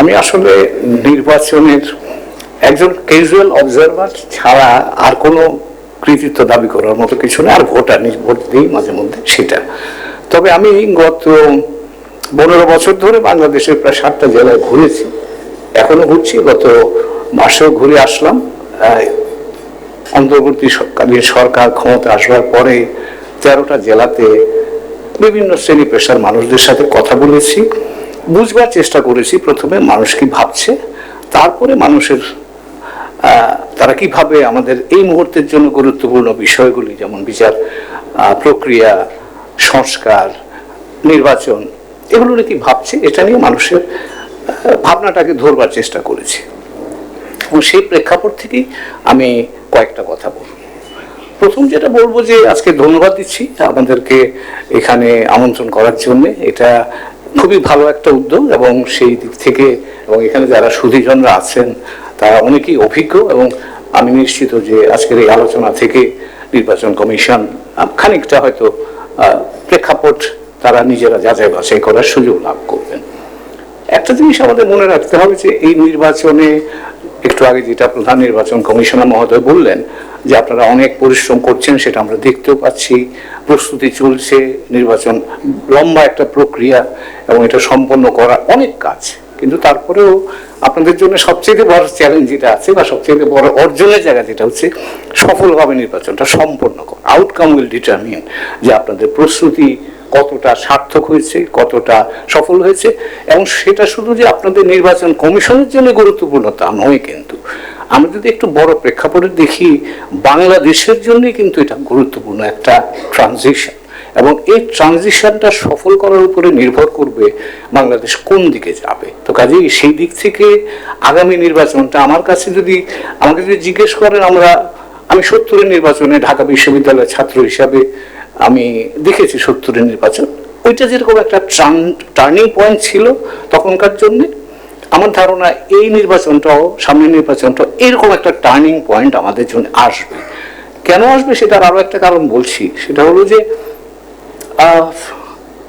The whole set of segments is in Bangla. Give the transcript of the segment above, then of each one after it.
আমি আসলে নির্বাচনের একজন ক্যাজুয়াল অবজারভার ছাড়া আর কোনো কৃতিত্ব দাবি করার মতো কিছু নেই, আর ভোটার ভোট দিই মাঝে মধ্যে সেটা। তবে আমি গত পনেরো বছর ধরে বাংলাদেশের প্রায় সাতটা জেলায় ঘুরেছি, এখনও ঘুরছি। গত মাসেও ঘুরে আসলাম। অন্তর্বর্তীকালীন সরকার ক্ষমতা আসবার পরে তেরোটা জেলাতে বিভিন্ন শ্রেণি পেশার মানুষদের সাথে কথা বলেছি। বুঝবার চেষ্টা করেছি প্রথমে মানুষ কি ভাবছে, তারপরে মানুষের তারা কীভাবে আমাদের এই মুহূর্তের জন্য গুরুত্বপূর্ণ বিষয়গুলি যেমন বিচার প্রক্রিয়া, সংস্কার, নির্বাচন, এগুলো কি ভাবছে, এটা নিয়ে মানুষের ভাবনাটাকে ধরবার চেষ্টা করেছি। এবং সেই প্রেক্ষাপট থেকেই আমি কয়েকটা কথা বলব। প্রথম যেটা বলব যে, আজকে ধন্যবাদ দিচ্ছি আমাদেরকে এখানে আমন্ত্রণ করার জন্যে। এটা খুবই ভালো একটা উদ্যোগ এবং সেই দিক থেকে এবং এখানে যারা সুধীজনরা আছেন, তারা অনেকেই অভিজ্ঞ এবং আমি নিশ্চিত যে আজকের এই আলোচনা থেকে নির্বাচন কমিশন খানিকটা হয়তো প্রেক্ষাপট তারা নিজেরা যাচাই বাছাই করার সুযোগ লাভ করবেন। একটা জিনিস আমাদের মনে রাখতে হবে যে এই নির্বাচনে, একটু আগে যেটা প্রধান নির্বাচন কমিশনার মহোদয় বললেন যে আপনারা অনেক পরিশ্রম করছেন, সেটা আমরা দেখতেও পাচ্ছি। প্রস্তুতি চলছে, নির্বাচন লম্বা একটা প্রক্রিয়া এবং এটা সম্পন্ন করা অনেক কাজ। কিন্তু তারপরেও আপনাদের জন্য সবচেয়ে বড় চ্যালেঞ্জ যেটা আছে বা সবচেয়ে বড় অর্জনের জায়গা যেটা হচ্ছে, সফলভাবে নির্বাচনটা সম্পন্ন করা। আউটকাম উইল ডিটারমিন যে আপনাদের প্রস্তুতি কতটা সার্থক হয়েছে, কতটা সফল হয়েছে এবং সেটা শুধু যে আপনাদের নির্বাচন কমিশনের জন্য গুরুত্বপূর্ণ তা নয় কিন্তু। আমরা যদি একটু বড় প্রেক্ষাপটে দেখি, বাংলাদেশের জন্যই কিন্তু এটা গুরুত্বপূর্ণ একটা ট্রানজিশন এবং এই ট্রানজিশনটা সফল করার উপরে নির্ভর করবে বাংলাদেশ কোন দিকে যাবে। তো কাজেই সেই দিক থেকে আগামী নির্বাচনটা আমার কাছে যদি আমাকে যদি জিজ্ঞেস করেন, আমরা, আমি সত্তরের নির্বাচনে ঢাকা বিশ্ববিদ্যালয়ের ছাত্র হিসাবে আমি দেখেছি সত্তরের নির্বাচন। ওইটা যেরকম একটা টার্নিং পয়েন্ট ছিল তখনকার জন্য আমার ধারণা এই নির্বাচনটাও, সামনের নির্বাচনটাও এরকম একটা টার্নিং পয়েন্ট আমাদের জন্য আসবে। কেন আসবে সেটার আরও একটা কারণ বলছি। সেটা হলো যে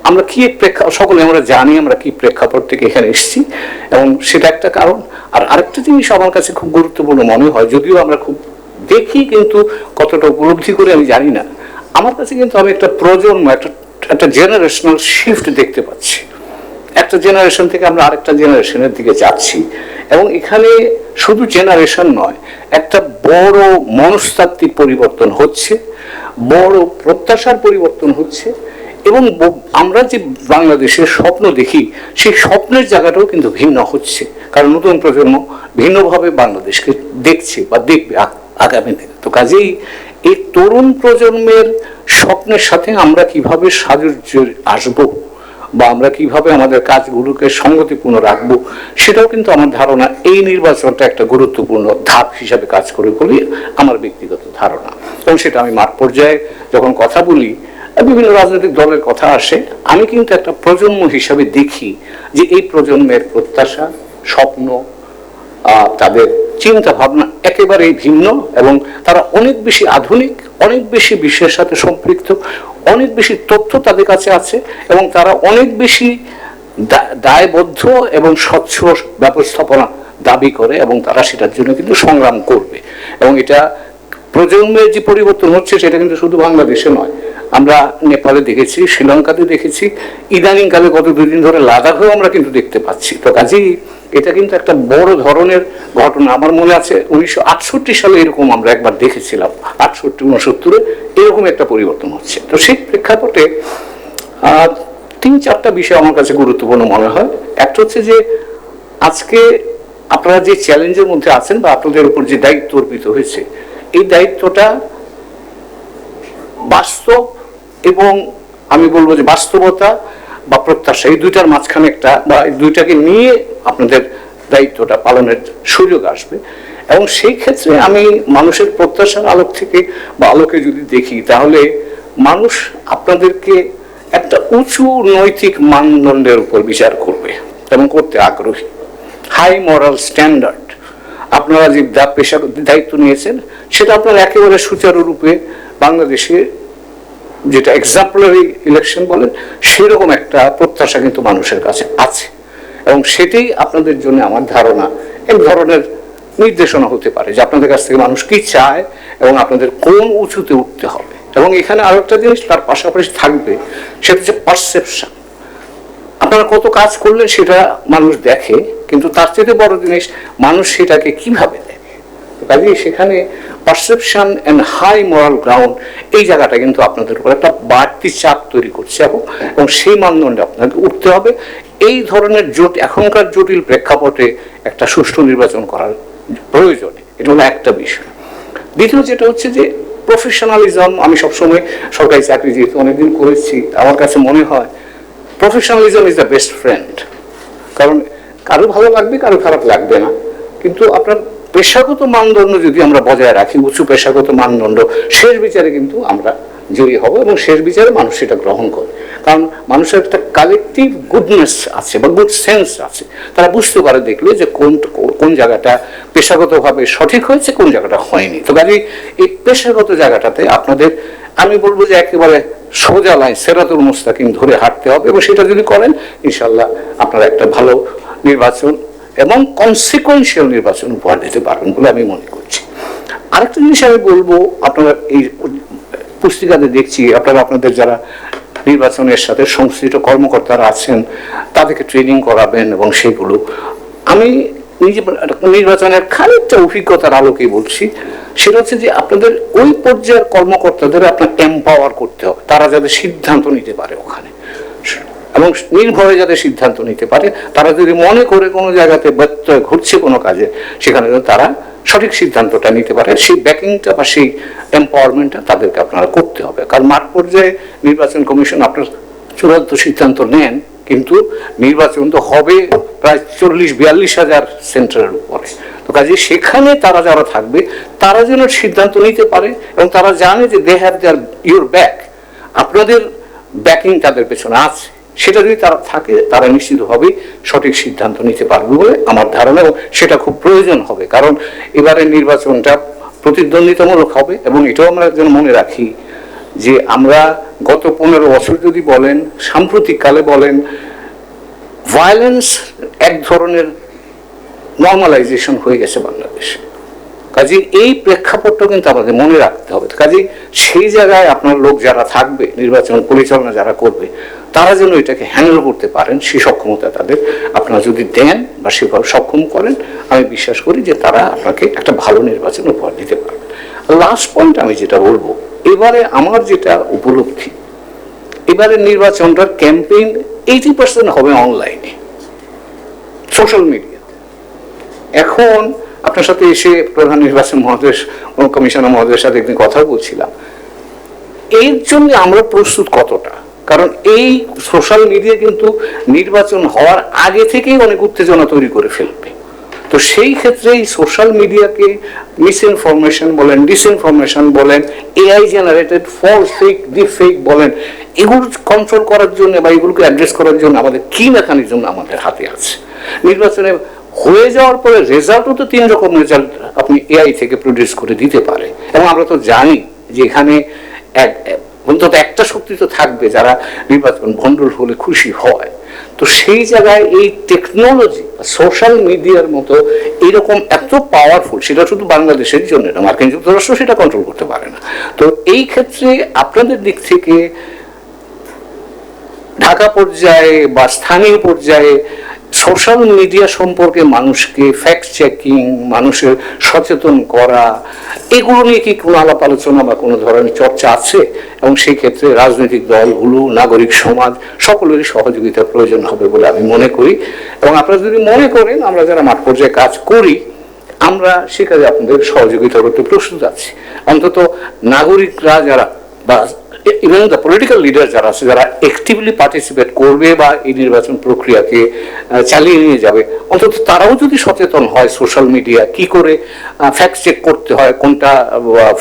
আমরা কি প্রেক্ষা, সকলে আমরা জানি আমরা কি প্রেক্ষাপট থেকে এখানে এসেছি এবং সেটা একটা কারণ। আর আরেকটা জিনিস আমার কাছে খুব গুরুত্বপূর্ণ মনে হয়, যদিও আমরা খুব দেখি কিন্তু কতটা উপলব্ধি করে আমি জানি না। আমার কাছে কিন্তু আমি একটা প্রজন্ম, একটা একটা জেনারেশনাল শিফট দেখতে পাচ্ছি। একটা জেনারেশন থেকে আমরা আরেকটা জেনারেশনের দিকে যাচ্ছি। এবং এখানে শুধু জেনারেশন নয়, একটা বড় মনস্তাত্ত্বিক পরিবর্তন হচ্ছে, বড় প্রত্যাশার পরিবর্তন হচ্ছে এবং আমরা যে বাংলাদেশের স্বপ্ন দেখি, সেই স্বপ্নের জায়গাটাও কিন্তু ভিন্ন হচ্ছে। কারণ নতুন প্রজন্ম ভিন্নভাবে বাংলাদেশকে দেখছে বা দেখবে আগ- আগামী দিনে। তো কাজেই এই তরুণ প্রজন্মের স্বপ্নের সাথে আমরা কীভাবে সাজুর্য আসব বা আমরা কীভাবে আমাদের কাজগুলোকে সঙ্গতিপূর্ণ রাখব, সেটাও কিন্তু আমার ধারণা এই নির্বাচনটা একটা গুরুত্বপূর্ণ ধাপ হিসাবে কাজ করে বলি আমার ব্যক্তিগত ধারণা। এবং সেটা আমি মাঠ পর্যায়ে যখন কথা বলি, বিভিন্ন রাজনৈতিক দলের কথা আসে, আমি কিন্তু একটা প্রজন্ম হিসাবে দেখি যে এই প্রজন্মের প্রত্যাশা, স্বপ্ন তাদের চিন্তা ভাবনা একেবারেই ভিন্ন এবং তারা অনেক বেশি আধুনিক, অনেক বেশি বিশ্বের সাথে সম্পৃক্ত, অনেক বেশি তথ্য তাদের কাছে আছে এবং তারা অনেক বেশি দায়বদ্ধ এবং স্বচ্ছ ব্যবস্থাপনা দাবি করে এবং তারা সেটার জন্য কিন্তু সংগ্রাম করবে। এবং এটা প্রজন্মের যে পরিবর্তন হচ্ছে সেটা কিন্তু শুধু বাংলাদেশে নয় আমরা নেপালে দেখেছি, শ্রীলঙ্কাতে দেখেছি। ইদানিংকালে গত দুদিন ধরে লাদাখেও আমরা কিন্তু দেখতে পাচ্ছি। তো কাজেই এটা কিন্তু একটা বড় ধরনের ঘটনা। আমার মনে আছে উনিশশো আটষট্টি সালে এরকম আমরা একবার দেখেছিলাম। আটষট্টি, উনসত্তরে এরকম একটা পরিবর্তন হচ্ছে। তো সেই প্রেক্ষাপটে তিন চারটা বিষয় আমার কাছে গুরুত্বপূর্ণ মনে হয়। একটা হচ্ছে যে, আজকে আপনারা যে চ্যালেঞ্জের মধ্যে আছেন বা আপনাদের উপর যে দায়িত্ব অর্পিত হয়েছে, এই দায়িত্বটা বাস্তব এবং আমি বলব যে বাস্তবতা বা প্রত্যাশা, এই দুইটার মাঝখানে একটা বা এই দুইটাকে নিয়ে আপনাদের দায়িত্বটা পালনের সুযোগ আসবে। এবং সেই ক্ষেত্রে আমি মানুষের প্রত্যাশার আলোক থেকে বা আলোকে যদি দেখি, তাহলে মানুষ আপনাদেরকে একটা উঁচু নৈতিক মানদণ্ডের উপর বিচার করবে এবং করতে আগ্রহী। High moral standard. আপনারা যে পেশা, দায়িত্ব নিয়েছেন, সেটা আপনারা একেবারে সুচারুরূপে বাংলাদেশে যেটা এক্সাম্পলারি ইলেকশন বলেন, সেরকম একটা প্রত্যাশা কিন্তু মানুষের কাছে আছে। এবং সেটাই আপনাদের জন্য আমার ধারণা। এক ধরনের নির্দেশনা হতে পারে যে আপনাদের কাছ থেকে মানুষ কি চায় এবং আপনাদের কোন উঁচুতে উঠতে হবে। এবং এখানে আরও একটা জিনিস তার পাশাপাশি থাকবে, সেটা হচ্ছে পারসেপশন আপনারা কত কাজ করলেন সেটা মানুষ দেখে, কিন্তু তার চেয়ে বড় জিনিস মানুষ সেটাকে কীভাবে তো কাজেই সেখানে perception and high moral ground এই জায়গাটা কিন্তু আপনাদের উপর একটা বাড়তি চাপ তৈরি করছে এবং এবং সেই মানদণ্ডে আপনাকে উঠতে হবে। এই ধরনের জোট এখনকার জটিল প্রেক্ষাপটে একটা সুষ্ঠু নির্বাচন করার প্রয়োজন। এটা হলো একটা বিষয়। দ্বিতীয় যেটা হচ্ছে যে প্রফেশনালিজম আমি সবসময় সরকারি চাকরি যেহেতু অনেকদিন করেছি, আমার কাছে মনে হয় professionalism is the best friend কারণ কারও ভালো লাগবে, কারও খারাপ লাগবে না। কিন্তু আপনার পেশাগত মানদণ্ড যদি আমরা বজায় রাখি উঁচু পেশাগত মানদণ্ড, শেষ বিচারে কিন্তু আমরা জয়ী হব এবং শেষ বিচারে মানুষ সেটা গ্রহণ করে। কারণ মানুষের একটা কালেকটিভ গুডনেস আছে বা গুড সেন্স আছে। তারা বুঝতে পারে, দেখলে যে কোন কোন জায়গাটা পেশাগতভাবে সঠিক হয়েছে, কোন জায়গাটা হয়নি। তো কাজে এই পেশাগত জায়গাটাতে আপনাদের, আমি বলব যে একেবারে সোজা লাইন সেরাতুল মুস্তাকিম ধরে হাঁটতে হবে এবং সেটা যদি করেন ইনশাল্লাহ আপনারা একটা ভালো নির্বাচন এবং কনসিকুয়েন্সিয়াল নির্বাচন উপহার দিতে পারবেন বলে আমি মনে করছি। আরেকটা জিনিস আমি বলব, আপনারা এই পুস্তিকাতে দেখছি, আপনারা আপনাদের যারা নির্বাচনের সাথে সংশ্লিষ্ট কর্মকর্তারা আছেন, তাদেরকে ট্রেনিং করাবেন এবং সেগুলো। আমি নিজে নির্বাচনের খানিকটা অভিজ্ঞতার আলোকে বলছি, সেটা হচ্ছে যে আপনাদের ওই পর্যায়ের কর্মকর্তাদের আপনার এম্পাওয়ার করতে হবে। তারা যাতে সিদ্ধান্ত নিতে পারে ওখানে। এবং নির্ভয়ে যাতে সিদ্ধান্ত নিতে পারে, তারা যদি মনে করে কোনো জায়গাতে ব্যত্যয় ঘটছে কোনো কাজে, সেখানে তারা সঠিক সিদ্ধান্তটা নিতে পারে। সেই ব্যাকিংটা বা সেই এম্পাওয়ারমেন্টটা তাদেরকে আপনারা করতে হবে। কারণ মাঠ পর্যায়ে নির্বাচন কমিশন আপনার চূড়ান্ত সিদ্ধান্ত নেন, কিন্তু নির্বাচন তো হবে প্রায় চল্লিশ বিয়াল্লিশ হাজার সেন্টারের উপরে। তো কাজে সেখানে তারা যারা থাকবে, তারা যেন সিদ্ধান্ত নিতে পারে এবং তারা জানে যে they have their your back আপনাদের ব্যাকিং তাদের পেছনে আছে। সেটা যদি তারা থাকে, তারা নিশ্চিতভাবেই সঠিক সিদ্ধান্ত নিতে পারবে বলে আমার ধারণা এবং সেটা খুব প্রয়োজন হবে। কারণ এবারে নির্বাচনটা প্রতিদ্বন্দ্বিতামূলক হবে এবং এটাও আমরা যেন মনে রাখি যে আমরা গত পনেরো বছর যদি বলেন, সাম্প্রতিককালে বলেন ভায়োলেন্স এক ধরনের নর্মালাইজেশন হয়ে গেছে বাংলাদেশে। কাজে এই প্রেক্ষাপটটা কিন্তু আমাদের মনে রাখতে হবে। কাজে সেই জায়গায় আপনার লোক যারা থাকবে, নির্বাচন পরিচালনা যারা করবে তারা যেন এটাকে হ্যান্ডেল করতে পারেন, সেই সক্ষমতা তাদের আপনারা যদি দেন বা সেভাবে সক্ষম করেন, আমি বিশ্বাস করি যে তারা আপনাকে একটা ভালো নির্বাচন উপহার দিতে পারবে। লাস্ট পয়েন্ট আমি যেটা বলব, এবারে আমার যেটা উপলব্ধি, এবারে নির্বাচনটার ক্যাম্পেইন এইটি পার্সেন্ট হবে অনলাইনে সোশ্যাল মিডিয়া এখন আপনার সাথে এসে প্রধান নির্বাচন মহোদয় কমিশনার মহোদয়ের সাথে একদিন কথা বলছিলাম, এর জন্য আমরা প্রস্তুত কতটা? কারণ এই সোশ্যাল মিডিয়া কিন্তু নির্বাচন হওয়ার আগে থেকেই অনেক উত্তেজনা তৈরি করে ফেলবে। তো সেই ক্ষেত্রে এই সোশ্যাল মিডিয়াকে মিস ইনফরমেশন বলেন ডিসইনফরমেশন বলেন AI generated false fake deep fake বলেন, এগুলো কন্ট্রোল করার জন্য বা এগুলোকে অ্যাড্রেস করার জন্য আমাদের কি মেকানিজম আমাদের হাতে আছে? নির্বাচনে হয়ে যাওয়ার পরে রেজাল্টও তো তিন রকম রেজাল্ট আপনি এআই থেকে প্রডিউস করে দিতে পারে। এবং আমরা তো জানি যে এখানে এক অন্তত একটা শক্তি তো থাকবে যারা নির্বাচন ভণ্ডুল হলে খুশি হয়। তো সেই জায়গায় এই টেকনোলজি সোশ্যাল মিডিয়ার মতো এরকম এত পাওয়ারফুল সেটা শুধু বাংলাদেশের জন্য না, মার্কিন যুক্তরাষ্ট্র সেটা কন্ট্রোল করতে পারে না। তো এই ক্ষেত্রে আপনাদের দিক থেকে ঢাকা পর্যায়ে বা স্থানীয় পর্যায়ে সোশ্যাল মিডিয়া সম্পর্কে মানুষকে ফ্যাক্ট চেকিং মানুষের সচেতন করা, এগুলো নিয়ে কি কোনো আলাপ আলোচনা বা কোনো ধরনের চর্চা আছে? এবং সেই ক্ষেত্রে রাজনৈতিক দলগুলো, নাগরিক সমাজ, সকলেরই সহযোগিতার প্রয়োজন হবে বলে আমি মনে করি। এবং আপনারা যদি মনে করেন, আমরা যারা মাঠ পর্যায়ে কাজ করি, আমরা সে কাজে আপনাদের সহযোগিতা করতে প্রস্তুত আছি। অন্তত নাগরিকরা যারা বা ইভেন দ্য পলিটিক্যাল লিডার যারা আছে, যারা অ্যাক্টিভলি পার্টিসিপেট করবে বা এই নির্বাচন প্রক্রিয়াকে চালিয়ে নিয়ে যাবে, অন্তত তারাও যদি সচেতন হয় সোশ্যাল মিডিয়া কি করে ফ্যাক্ট চেক করতে হয়, কোনটা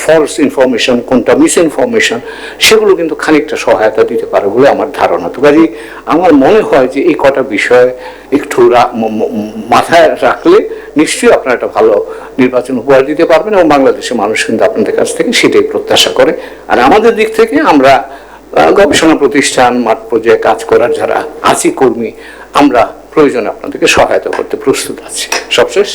ফলস ইনফরমেশন কোনটা মিস ইনফরমেশন সেগুলো কিন্তু খানিকটা সহায়তা দিতে পারে বলে আমার ধারণা। তো কাজে আমার মনে হয় যে এই কটা বিষয় একটু মাথায় রাখলে নিশ্চয়ই আপনারা একটা ভালো নির্বাচন উপহার দিতে পারবেন এবং বাংলাদেশের মানুষ কিন্তু আপনাদের কাছ থেকে সেটাই প্রত্যাশা করে। আর আমাদের দিক থেকে আমরা গবেষণা প্রতিষ্ঠান, মাঠ পর্যায়ে কাজ করার যারা আছি কর্মী, আমরা প্রয়োজনে আপনাদেরকে সহায়তা করতে প্রস্তুত আছি। সবশেষ